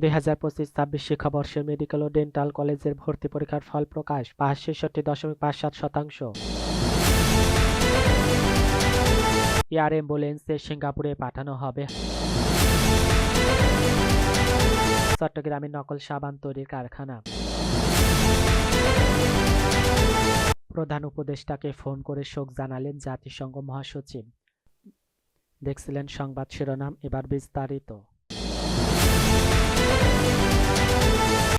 দুই হাজার পঁচিশ ছাব্বিশ শিক্ষাবর্ষের মেডিকেল ও ডেন্টাল কলেজের ভর্তি পরীক্ষার ফল প্রকাশ পাঁচ ছেষট্টি দশমিক পাঁচ সাত শতাংশ। এয়ার অ্যাম্বুলেন্সে সিঙ্গাপুরে পাঠানো হবে। চট্টগ্রামে নকল সাবান তৈরির কারখানা। প্রধান উপদেষ্টাকে ফোন করে শোক জানালেন জাতিসংঘ মহাসচিব। দেখছিলেন সংবাদ শিরোনাম, এবার বিস্তারিত।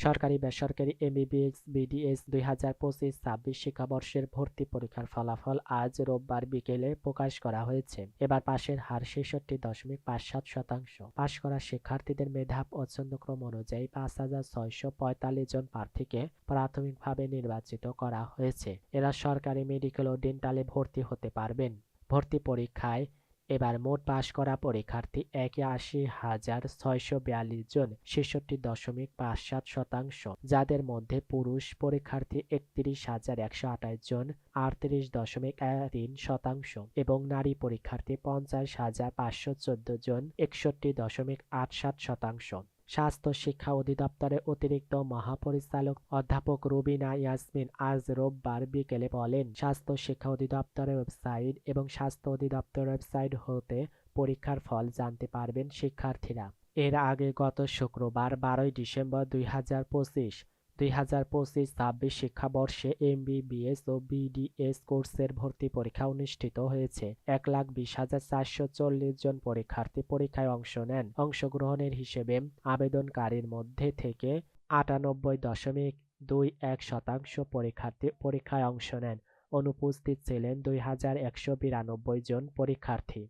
সরকারি, বেসরকারি এমবিবিএস বিডিএস দুই হাজার পঁচিশ, ছাব্বিশ শিক্ষাবর্ষের ভর্তি পরীক্ষার ফলাফল আজ রোববার বিকেলে প্রকাশ করা হয়েছে। এবার পাশের হার ছেষট্টি দশমিক পাঁচ সাত শতাংশ। পাশ করা শিক্ষার্থীদের মেধাব মেধা পছন্দক্রম অনুযায়ী পাঁচ হাজার ছয়শো পঁয়তাল্লিশ জন প্রার্থীকে প্রাথমিকভাবে নির্বাচিত করা হয়েছে। এরা সরকারি, মেডিকেল ও ডেন্টালে ভর্তি হতে পারবেন। ভর্তি পরীক্ষায় এবার মোট পাশ করা পরীক্ষার্থী একাশি হাজার ছয়শো বিয়াল্লিশ জন ছেষট্টি দশমিক পাঁচ সাত শতাংশ। যাদের মধ্যে পুরুষ পরীক্ষার্থী একত্রিশ হাজার একশো আঠাশ জন, আটত্রিশ দশমিক তিন শতাংশ এবং নারী পরীক্ষার্থী পঞ্চাশ হাজার পাঁচশো চোদ্দ জন, একষট্টি দশমিক আট সাত শতাংশ। স্বাস্থ্য শিক্ষা অধিদপ্তরের অতিরিক্ত মহাপরিচালক অধ্যাপক রুবিনা ইয়াসমিন আজ রোববার বিকেলে বলেন, স্বাস্থ্য শিক্ষা অধিদপ্তরের ওয়েবসাইট এবং স্বাস্থ্য অধিদপ্তরের ওয়েবসাইট হতে পরীক্ষার ফল জানতে পারবেন শিক্ষার্থীরা। এর আগে গত শুক্রবার বারোই ডিসেম্বর দুই হাজার পঁচিশ দুই হাজার পঁচিশ ছাব্বিশ শিক্ষাবর্ষে এম এমবিবিএস ও বিডিএস কোর্সের ভর্তি পরীক্ষা অনুষ্ঠিত হয়েছে। এক লাখ বিশ হাজার চারশো চল্লিশ জন পরীক্ষার্থী পরীক্ষায় অংশ নেন। অংশগ্রহণের হিসেবে আবেদনকারীর মধ্যে থেকে আটানব্বই দশমিক দুই এক শতাংশ পরীক্ষার্থী পরীক্ষায় অংশ নেন। অনুপস্থিত ছিলেন দুই হাজার একশো বিরানব্বই জন পরীক্ষার্থী।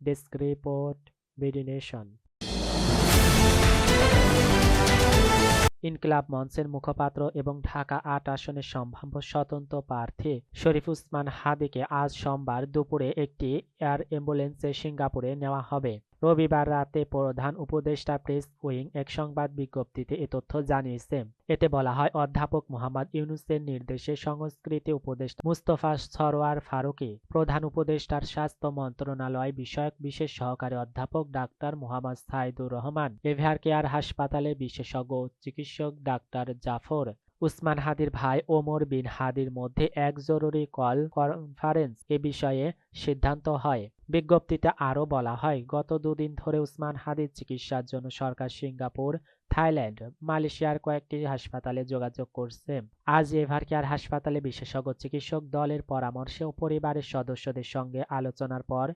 ডেস্ক রিপোর্ট বিডিনেশন ইনকিলাব মঞ্চের মুখপাত্র এবং ঢাকা আট আসনের সম্ভাব্য স্বতন্ত্র প্রার্থী শরীফ উসমান হাদিকে আজ সোমবার দুপুরে একটি এয়ার অ্যাম্বুলেন্সে সিঙ্গাপুরে নেওয়া হবে। রবিবার রাতে প্রধান উপদেষ্টা প্রেস উইং এক সংবাদ বিজ্ঞপ্তিতে এ তথ্য জানিয়েছে। এতে বলা হয়, অধ্যাপক মোহাম্মদ ইউনুসের নির্দেশে সংস্কৃতি উপদেষ্টা মুস্তফা সরোয়ার ফারুকী, প্রধান উপদেষ্টার স্বাস্থ্য মন্ত্রণালয় বিষয়ক বিশেষ সহকারী অধ্যাপক doctor Mohammad Saidur Rahman AVR care হাসপাতালে বিশেষজ্ঞ চিকিৎসক ডাক্তার জাফর, উসমান হাদির ভাই ওমর বিন হাদির মধ্যে এক জরুরি কল কনফারেন্স এ বিষয়ে সিদ্ধান্ত হয়। বিজ্ঞপ্তিতে আরও বলা হয়, গত দুদিন ধরে উসমান হাদির চিকিৎসার জন্য সরকার সিঙ্গাপুর, থাইল্যান্ড, মালয়েশিয়ার কয়েকটি হাসপাতালে যোগাযোগ করছে। আজ এভার কেয়ার হাসপাতালে বিশেষজ্ঞ চিকিৎসক দলের পরামর্শে ও পরিবারের সদস্যদের সঙ্গে আলোচনার পর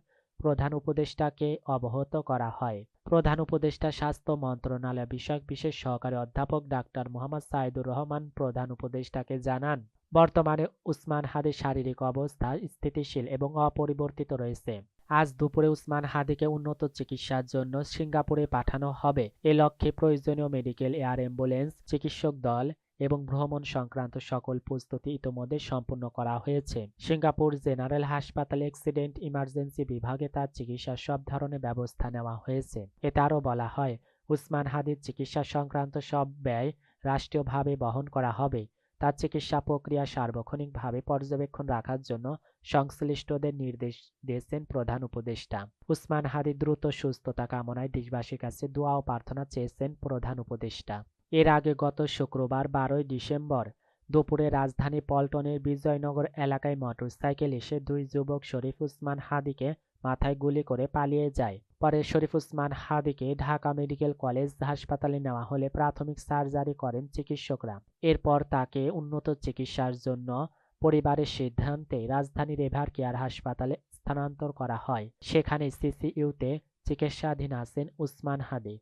প্রধান উপদেষ্টাকে অবগত করা হয়। প্রধান উপদেষ্টা স্বাস্থ্য মন্ত্রণালয় বিষয়ক বিশেষ সহকারী অধ্যাপক ডাক্তার মোহাম্মদ সাইদুর রহমান প্রধান উপদেষ্টাকে জানান, বর্তমানে উসমান হাদির শারীরিক অবস্থা স্থিতিশীল এবং অপরিবর্তিত রয়েছে। আজ দুপুরে উসমান হাদিকে উন্নত চিকিৎসার জন্য সিঙ্গাপুরে পাঠানো হবে। এ লক্ষ্যে প্রয়োজনীয় মেডিকেল, এয়ার অ্যাম্বুলেন্স, চিকিৎসক দল এবং ভ্রমণ সংক্রান্ত সকল প্রস্তুতি ইতোমধ্যে সম্পূর্ণ করা হয়েছে। সিঙ্গাপুর জেনারেল হাসপাতালে অ্যাক্সিডেন্ট ইমার্জেন্সি বিভাগে তার চিকিৎসার সব ধরনের ব্যবস্থা নেওয়া হয়েছে। এতে আরও বলা হয়, উসমান হাদির চিকিৎসা সংক্রান্ত সব ব্যয় রাষ্ট্রীয়ভাবে বহন করা হবে। তার চিকিৎসা প্রক্রিয়া সার্বক্ষণিকভাবে পর্যবেক্ষণ রাখার জন্য সংশ্লিষ্টদের নির্দেশ দিয়েছেন প্রধান উপদেষ্টা। উসমান হাদির দ্রুত সুস্থতা কামনায় দেশবাসীর কাছে দোয়া ও প্রার্থনা চেয়েছেন প্রধান উপদেষ্টা। এর আগে গত শুক্রবার বারোই ডিসেম্বর দুপুরে রাজধানী পল্টনের বিজয়নগর এলাকায় মোটরসাইকেল এসে দুই যুবক শরীফ উসমান হাদিকে মাথায় গুলি করে পালিয়ে যায়। পরে শরীফ উসমান হাদিকে ঢাকা মেডিকেল কলেজ হাসপাতালে নেওয়া হলে প্রাথমিক সার্জারি করেন চিকিৎসকরা। এরপর তাকে উন্নত চিকিৎসার জন্য পরিবারের সিদ্ধান্তে রাজধানীর এভার কেয়ার হাসপাতালে স্থানান্তর করা হয়। সেখানে সিসিইউতে চিকিৎসাধীন আছেন Osman Hadi.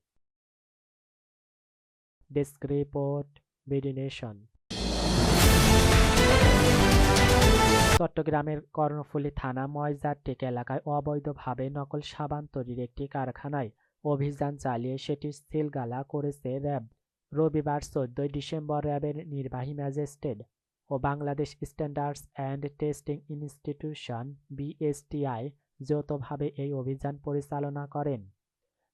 Desk report, BD চট্টগ্রামের কর্ণফুলী থানা ময়জার টেক এলাকায় অবৈধভাবে নকল সাবান তৈরির একটি কারখানায় অভিযান চালিয়ে সেটি সিলগালা করেছে র্যাব। রবিবার চোদ্দই ডিসেম্বর র্যাবের নির্বাহী magistrate O Bangladesh standards and testing institution BSTI যৌথভাবে এই অভিযান পরিচালনা করেন।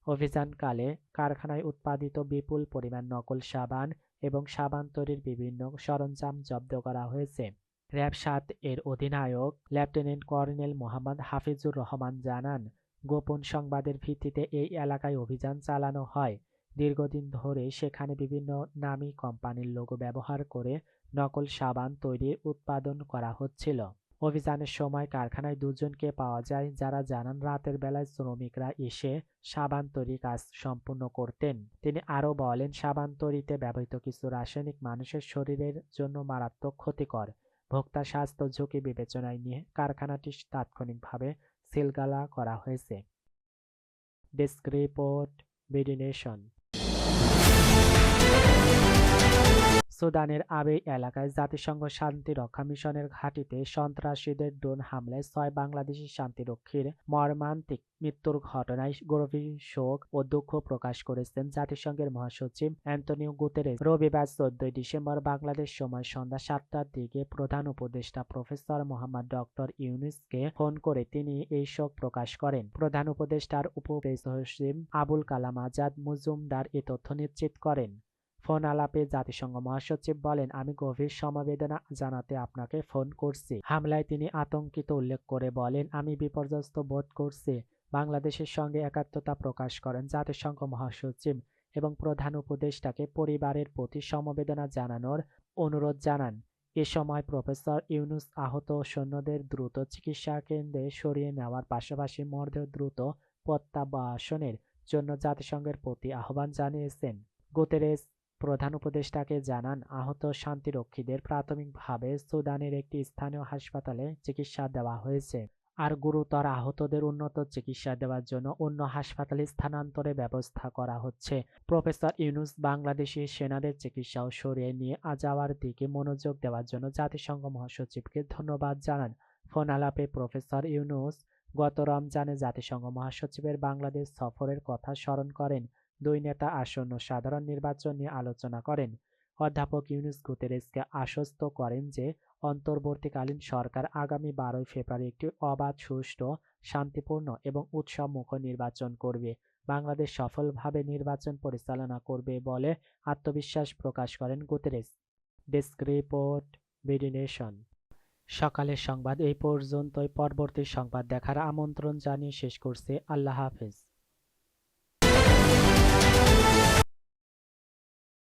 অভিযানকালে কারখানায় উৎপাদিত বিপুল পরিমাণ নকল সাবান এবং সাবান তৈরির বিভিন্ন সরঞ্জাম জব্দ করা হয়েছে। র্যাব সাত এর অধিনায়ক, লেফটেন্যান্ট কর্নেল মোহাম্মদ হাফিজুর রহমান জানান, গোপন সংবাদের ভিত্তিতে এই এলাকায় অভিযান চালানো হয়। দীর্ঘদিন ধরে সেখানে বিভিন্ন নামী কোম্পানির লোগো ব্যবহার করে নকল সাবান তৈরির উৎপাদন করা হচ্ছিল। অভিযানের সময় কারখানায় দুজনকে পাওয়া যায় যারা জানান রাতের বেলায় শ্রমিকরা এসে সাবান তৈরির কাজ সম্পূর্ণ করতেন। তিনি আরও বলেন, সাবান তৈরিতে ব্যবহৃত কিছু রাসায়নিক মানুষের শরীরের জন্য মারাত্মক ক্ষতিকর। ভোক্তা স্বাস্থ্য ঝুঁকি বিবেচনায় নিয়ে কারখানাটি তাৎক্ষণিকভাবে সিলগালা করা হয়েছে। Desk report BD nation. সুদানের আবেই এলাকায় জাতিসংঘ শান্তিরক্ষা মিশনের ঘাঁটিতে সন্ত্রাসীদের ড্রোন হামলায় ছয় বাংলাদেশি শান্তিরক্ষীর মর্মান্তিক মৃত্যুর ঘটনায় গভীর শোক ও দুঃখ প্রকাশ করেছেন জাতিসংঘের মহাসচিব অ্যান্টনিও গুতেরেস। রবিবার চোদ্দই ডিসেম্বর বাংলাদেশ সময় সন্ধ্যা সাতটার দিকে প্রধান উপদেষ্টা প্রফেসর মোহাম্মদ ডক্টর ইউনুসকে ফোন করে তিনি এই শোক প্রকাশ করেন। প্রধান উপদেষ্টার উপসচিব আবুল কালাম আজাদ মজুমদার এ তথ্য নিশ্চিত করেন। ফোন আলাপে জাতিসংঘ মহাসচিব বলেন, আমি গভীর সমবেদনা জানাতে আপনাকে ফোন করছি। হামলায় তিনি আতঙ্কিত উল্লেখ করে বলেন, আমি বিপর্যস্ত বোধ করছি। বাংলাদেশের সঙ্গে একাত্মতা প্রকাশ করেন জাতিসংঘ মহাসচিব এবং প্রধান উপদেষ্টাকে পরিবারের প্রতি সমবেদনা জানানোর অনুরোধ জানান। এ সময় প্রফেসর ইউনুস আহত সৈন্যদের দ্রুত চিকিৎসা কেন্দ্রে সরিয়ে নেওয়ার পাশাপাশি মরদেহ দ্রুত প্রত্যাবাসনের জন্য জাতিসংঘের প্রতি আহ্বান জানিয়েছেন। গুতেরেস প্রধান উপদেষ্টাকে জানান, আহত শান্তিরক্ষীদের প্রাথমিকভাবে সুদানের একটি স্থানীয় হাসপাতালে চিকিৎসা দেওয়া হয়েছে। আর গুরুতর আহতদের উন্নত চিকিৎসা দেওয়ার জন্য অন্য হাসপাতালে স্থানান্তরের ব্যবস্থা করা হচ্ছে। প্রফেসর ইউনুস বাংলাদেশি সেনাদের চিকিৎসাও সরিয়ে নিয়ে যাওয়ার দিকে মনোযোগ দেওয়ার জন্য জাতিসংঘ মহাসচিবকে ধন্যবাদ জানান। ফোন আলাপে প্রফেসর ইউনুস গত রমজানে জাতিসংঘ মহাসচিবের বাংলাদেশ সফরের কথা স্মরণ করেন। দুই নেতা আসন্ন সাধারণ নির্বাচন নিয়ে আলোচনা করেন। অধ্যাপক ইউনুস গুতেরেসকে আশ্বস্ত করেন যে, অন্তর্বর্তীকালীন সরকার আগামী বারোই ফেব্রুয়ারি একটি অবাধ, সুষ্ঠু, শান্তিপূর্ণ এবং উৎসবমুখর নির্বাচন করবে। বাংলাদেশ সফলভাবে নির্বাচন পরিচালনা করবে বলে আত্মবিশ্বাস প্রকাশ করেন Guterres. Desk report, BD nation. সকালের সংবাদ এই পর্যন্তই। পরবর্তী সংবাদ দেখার আমন্ত্রণ জানিয়ে শেষ করছে। আল্লাহ হাফেজ।